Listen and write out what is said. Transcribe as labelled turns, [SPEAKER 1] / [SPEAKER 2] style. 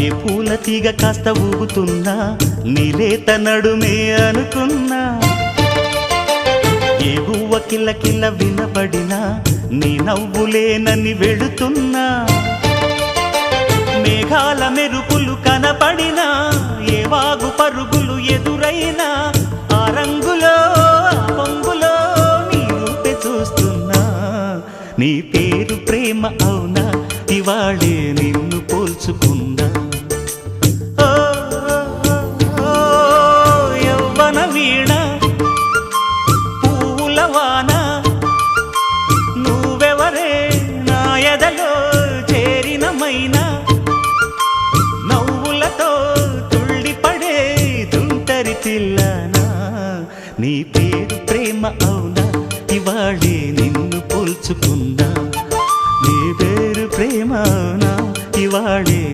[SPEAKER 1] ఏ పూల తీగ కాస్త ఊగుతున్నా నీలేత నడుమే అనుకున్నా. ఏ ఊవ కిల్ల కిల్ల వినబడినా నీ నవ్వులేనని వెళుతున్నా. మేఘాల మెరుపులు కనపడినా ఏ వాగు పరుగులు ఎదురైనా ఆ రంగులో పొంగులో నీ రూపే చూస్తున్నా. నీ పేరు ప్రేమ అవునా? ఇవాళే నీ పేరు ప్రేమ అవునా? ఇవాళే నిన్ను పోల్చుకున్నా. నీ పేరు ప్రేమ అవునా? ఇవాళే